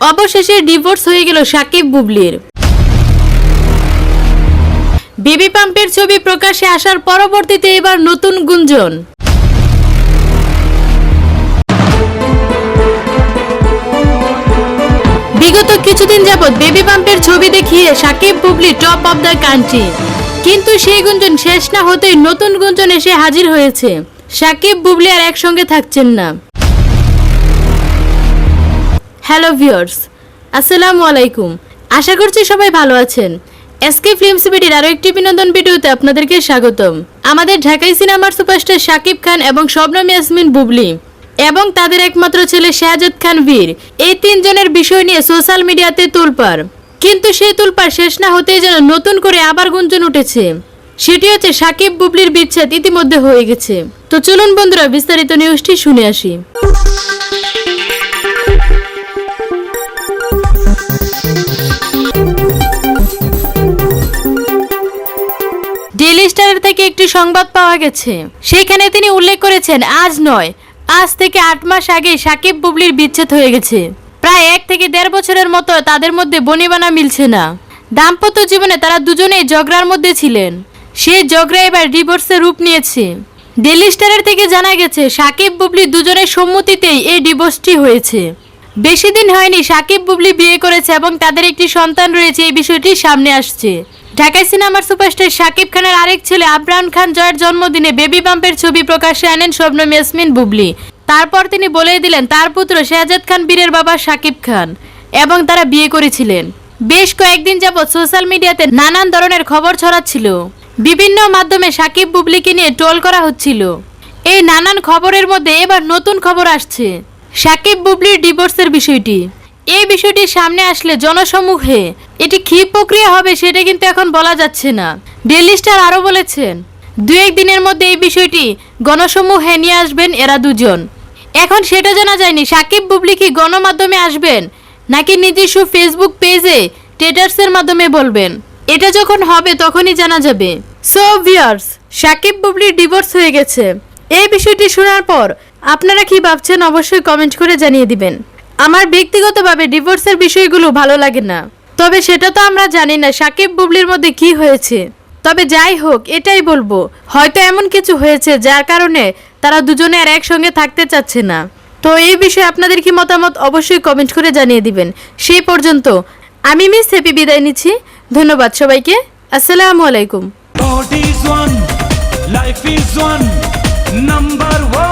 অবশেষে ডিভোর্স হয়ে গেল সাকিব বুবলির। বেবি পাম্পের ছবি প্রকাশে আসার পরবর্তীতে এবার নতুন গুঞ্জন। বিগত কিছুদিন যাবৎ বেবি পাম্পের ছবি দেখিয়ে Shakib Bubly top of the country কিন্তু সেই গুঞ্জন শেষ না হতেই নতুন গুঞ্জন এসে হাজির হয়েছে। সাকিব বুবলি আর একসঙ্গে থাকছেন না। হ্যালো ভিউয়ার্স, আসসালামু আলাইকুম। আশা করছি সবাই ভালো আছেন। এসকে ফিল্ম বিডির আরও একটি বিনোদন ভিডিওতে আপনাদেরকে স্বাগতম। আমাদের ঢাকাই সিনেমার সুপারস্টার শাকিব খান এবং শবনম ইয়াসমিন বুবলি এবং তাদের একমাত্র ছেলে শাহজাদ খান বীর, এই তিনজনের বিষয় নিয়ে সোশ্যাল মিডিয়াতে তুলপার। কিন্তু সেই তুলপার শেষ না হতেই যেন নতুন করে আবার গুঞ্জন উঠেছে। সেটি হচ্ছে সাকিব বুবলির বিচ্ছেদ ইতিমধ্যে হয়ে গেছে। তো চলুন বন্ধুরা, বিস্তারিত নিউজটি শুনে আসি। ডেইলি স্টারের থেকে একটি সংবাদ পাওয়া গেছে। সেখানে তিনি উল্লেখ করেছেন, আজ নয়, আজ থেকে আট মাস আগে সাকিব বুবলির বিচ্ছেদ হয়ে গেছে। প্রায় এক থেকে দেড় বছরের মতো তাদের মধ্যে বনিবানা মিলছে না। দাম্পত্য জীবনে তারা দুজনেই ঝগড়ার মধ্যে ছিলেন। সেই ঝগড়া এবার ডিভোর্সে রূপ নিয়েছে। ডেইলি স্টারের থেকে জানা গেছে, সাকিব বুবলি দুজনের সম্মতিতেই এই ডিভোর্সটি হয়েছে। বেশি দিন হয়নি সাকিব বুবলি বিয়ে করেছে এবং তাদের একটি সন্তান রয়েছে, এই বিষয়টি সামনে আসছে। ঢাকায় সিনেমার সুপারস্টার শাকিব খানের আরেক ছেলে আবরান খান জয়ের জন্মদিনে বেবি বাম্পের ছবি প্রকাশ্যে আনেন শবনম ইয়াসমিন বুবলি। তারপর তিনি বলে দিলেন, তার পুত্র শেহজাদ খান বীরের বাবা শাকিব খান এবং তারা বিয়ে করেছিলেন। বেশ কয়েকদিন যাবৎ সোশ্যাল মিডিয়াতে নানান ধরনের খবর ছড়াচ্ছিল। বিভিন্ন মাধ্যমে সাকিব বুবলিকে নিয়ে ট্রোল করা হচ্ছিল। এই নানান খবরের মধ্যে এবার নতুন খবর আসছে। সাকিব বুবলির ডিভোর্সের বিষয়টি। এই বিষয়টি সামনে আসলে জনসমূহে এটি কি প্রক্রিয়া হবে সেটা কিন্তু এখন বলা যাচ্ছে না। ডেলি স্টার আরও বলেছেন দু এক দিনের মধ্যে এই বিষয়টি গণসমূহে নিয়ে আসবেন এরা দুজন। এখন সেটা জানা যায়নি, সাকিব বুবলি কি গণমাধ্যমে আসবেন, নাকি নিজস্ব ফেসবুক পেজে টেটার্সের মাধ্যমে বলবেন? এটা যখন হবে তখনই জানা যাবে। সো ভিউয়ার্স সাকিব বুবলির ডিভোর্স হয়ে গেছে। এই বিষয়টি শোনার পর আপনারা কি ভাবছেন অবশ্যই কমেন্ট করে জানিয়ে দিবেন। আমার ব্যক্তিগতভাবে ডিভোর্সের বিষয়গুলো ভালো লাগে না। তবে সেটা তো আমরা জানি না সাকিব বুবলির মধ্যে কি হয়েছে। তবে যাই হোক এটাই বলব হয়তো এমন কিছু হয়েছে যার কারণে তারা দুজনে আর একসঙ্গে থাকতে চাচ্ছে না। তো এই বিষয়ে আপনাদের কি মতামত অবশ্যই কমেন্ট করে জানিয়ে দিবেন। সেই পর্যন্ত আমি মিস হ্যাপি বিদায় নিচ্ছি। ধন্যবাদ সবাইকে। আসসালামু আলাইকুম। Life is one, number one.